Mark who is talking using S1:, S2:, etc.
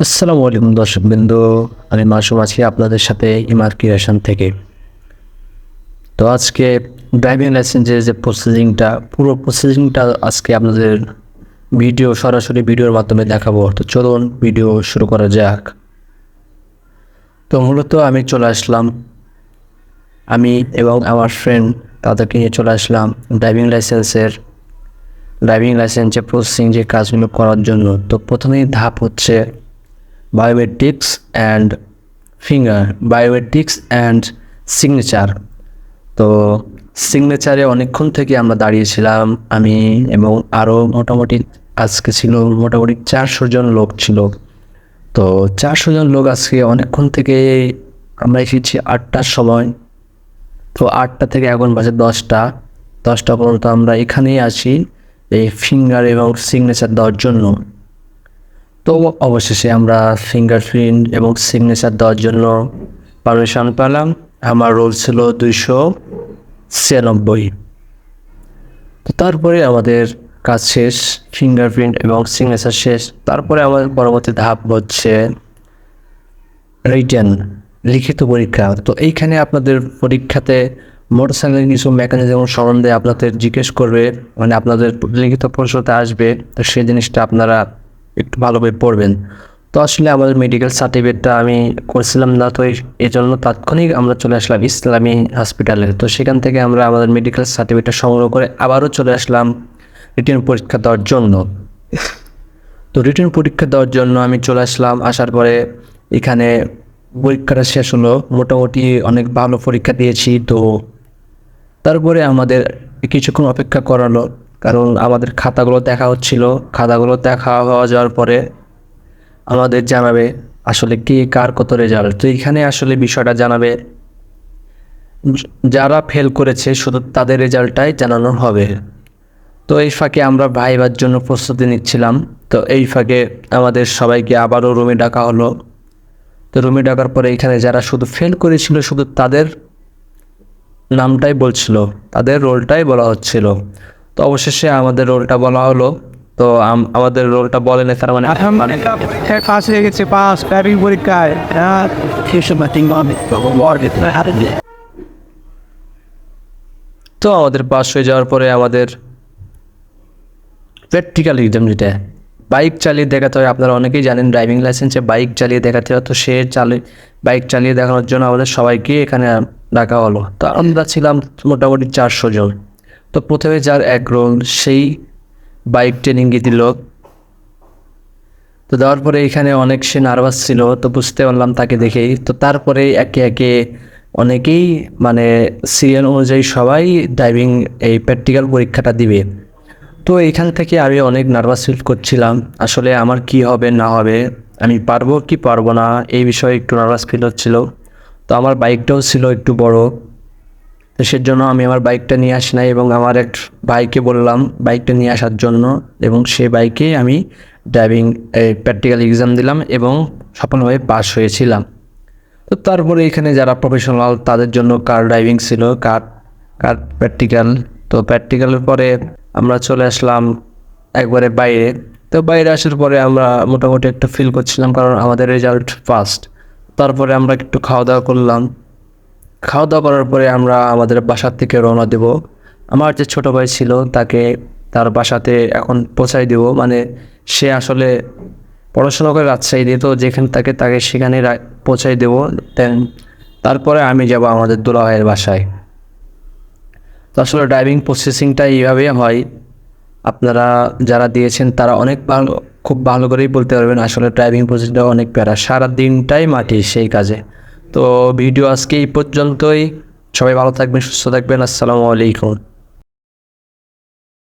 S1: আসসালামু আলাইকুম দর্শক বিন্দু, আমি মাসুম আছি আপনাদের সাথে ইমার ক্রিয়েশন থেকে। তো আজকে ড্রাইভিং লাইসেন্সের যে প্রসেসিংটা পুরো প্রসেসিংটা আজকে আপনাদের ভিডিও, সরাসরি ভিডিওর মাধ্যমে দেখাবো। তো চলুন ভিডিও শুরু করা যাক। তো মূলত আমি চলে আসলাম। আমি এবং আমার ফ্রেন্ড তাদেরকে নিয়ে চলে আসলাম ড্রাইভিং লাইসেন্সের ড্রাইভিং লাইসেন্সের প্রসেসিং যে কাজগুলো করার জন্য। তো প্রথমেই ধাপ হচ্ছে biometrics and finger biometrics and signature তো সিগনেচারে অনেকক্ষণ থেকে আমরা দাঁড়িয়েছিলাম, আমি এবং আরও মোটামুটি আজকে ছিল মোটামুটি চারশো জন লোক ছিল। তো চারশো জন লোক আজকে অনেকক্ষণ থেকে আমরা এসেছি আটটার সময়। তো আটটা থেকে এখন বাজে দশটা। দশটা পর্যন্ত আমরা এখানেই আছি, এই ফিঙ্গার এবং সিগনেচার দেওয়ার জন্য। তো অবশেষে আমরা ফিঙ্গারপ্রিন্ট এবং সিগনেচার দেওয়ার জন্য পারমিশন পেলাম। আমার রোল ছিল দুইশো ছিয়ানব্বই। তারপরে আমাদের কাজ শেষ ফিঙ্গারপ্রিন্ট এবং সিগনেচার শেষ। তারপরে আমাদের পরবর্তী ধাপ হচ্ছে রিটেন লিখিত পরীক্ষা। তো এইখানে আপনাদের পরীক্ষাতে মোটরসাইকেলের কিছু মেকানিজম সম্বন্ধে আপনাদের জিজ্ঞেস করবে। মানে আপনাদের লিখিত প্রশ্নতে আসবে। তো সেই জিনিসটা আপনারা একটু ভালোভাবে পড়বেন। তো আসলে আমাদের মেডিকেল সার্টিফিকেটটা আমি করছিলাম না, তো এই- এই জন্য তাৎক্ষণিক আমরা চলে আসলাম ইসলামী হসপিটালে তো সেখান থেকে আমরা আমাদের মেডিকেল সার্টিফিকেটটা সংগ্রহ করে আবারও চলে আসলাম রিটার্ন পরীক্ষা দেওয়ার জন্য। তো রিটার্ন পরীক্ষা দেওয়ার জন্য আমি চলে আসলাম, আসার পরে এখানে পরীক্ষাটা শেষ হলো। মোটামুটি অনেক ভালো পরীক্ষা দিয়েছি, তো তারপরে আমাদের কিছুক্ষণ অপেক্ষা করালো। কারণ আমাদের খাতাগুলো দেখা হচ্ছিল। খাতাগুলো দেখা হওয়া যাওয়ার পরে আমাদের জানাবে আসলে কে কার কত রেজাল্ট তো এখানে আসলে বিষয়টা জানাবে, যারা ফেল করেছে শুধু তাদের রেজাল্টটাই জানানো হবে। তো এই ফাঁকে আমরা ভাইবার জন্য প্রস্তুতি নিচ্ছিলাম। তো এই ফাঁকে আমাদের সবাইকে আবারও রুমে ডাকা হলো। তো রুমে ডাকার পরে এখানে যারা শুধু ফেল করেছিল শুধু তাদের নামটাই বলছিল, তাদের রোলটাই বলা হচ্ছিল। তো অবশেষে আমাদের রোলটা বলা হলো। তো আমাদের রোলটা বলেনি তার মানে
S2: পাস হয়ে গেছে পাস পরীক্ষায়। হ্যাঁ
S1: তো আমাদের পাস হয়ে যাওয়ার পরে আমাদের প্র্যাকটিক্যাল এক্সাম যেটা বাইক চালিয়ে দেখাতে হয়। আপনারা অনেকেই জানেন ড্রাইভিং লাইসেন্সে বাইক চালিয়ে দেখাতে হয়। তো সে চালিয়ে বাইক চালিয়ে দেখানোর জন্য আমাদের সবাইকে এখানে ডাকা হলো। তো আমরা ছিলাম মোটামুটি চারশো জন। তো প্রথমে যার এক রোল, সেই বাইক ট্রেনিং দিল। তো দেওয়ার পরে এখানে অনেক সে নার্ভাস ছিল, তো বুঝতে পারলাম তাকে দেখেই। তো তারপরে একে একে অনেকেই মানে সিরিয়াল অনুযায়ী সবাই ড্রাইভিং এই প্র্যাকটিক্যাল পরীক্ষাটা দিবে। তো এখান থেকে আমি অনেক নার্ভাস ফিল করছিলাম, আসলে আমার কি হবে, না হবে, আমি পারব কি পারব না, এই বিষয়ে একটু নার্ভাস ফিল হচ্ছিল। তো আমার বাইকটাও ছিল একটু বড়। সেজন্য আমি আমার বাইকটা নিয়ে আসি নাই এবং আমার এক ভাইকে বললাম বাইকটা নিয়ে আসার জন্য এবং সে বাইকে আমি ড্রাইভিং প্র্যাকটিক্যাল এক্সাম দিলাম এবং সফলভাবে পাস হয়েছিলাম। তো তারপরে এখানে যারা প্রফেশনাল তাদের জন্য কার ড্রাইভিং ছিল কার কার প্র্যাকটিক্যাল তো প্র্যাকটিক্যালের পরে আমরা চলে আসলাম একবারে বাইরে। তো বাইরে আসার পরে আমরা মোটামুটি একটা ফিল করছিলাম কারণ আমাদের রেজাল্ট ফার্স্ট তারপরে আমরা একটু খাওয়া দাওয়া করলাম। খাওয়া দাওয়া করার পরে আমরা আমাদের বাসার থেকে রওনা দেব। আমার যে ছোটো ভাই ছিল, তাকে তার বাসাতে এখন পৌঁছাই দেব। মানে সে আসলে পড়াশোনা করে রাজশাহী দিয়ে, তো যেখানে থাকে তাকে সেখানে পৌঁছাই দেব। দেন তারপরে আমি যাব আমাদের দোলা ভাইয়ের বাসায়। তো আসলে ড্রাইভিং প্রসেসিংটা এইভাবে হয়। আপনারা যারা দিয়েছেন, তারা অনেক ভালো, খুব ভালো করেই বলতে পারবেন আসলে ড্রাইভিং প্রসেসিংটা অনেক প্যারা। সারা দিনটাই মাটি সেই কাজে। তো ভিডিও আজকে এই পর্যন্তই। সবাই ভালো থাকবেন সুস্থ থাকবেন। আসসালামু আলাইকুম।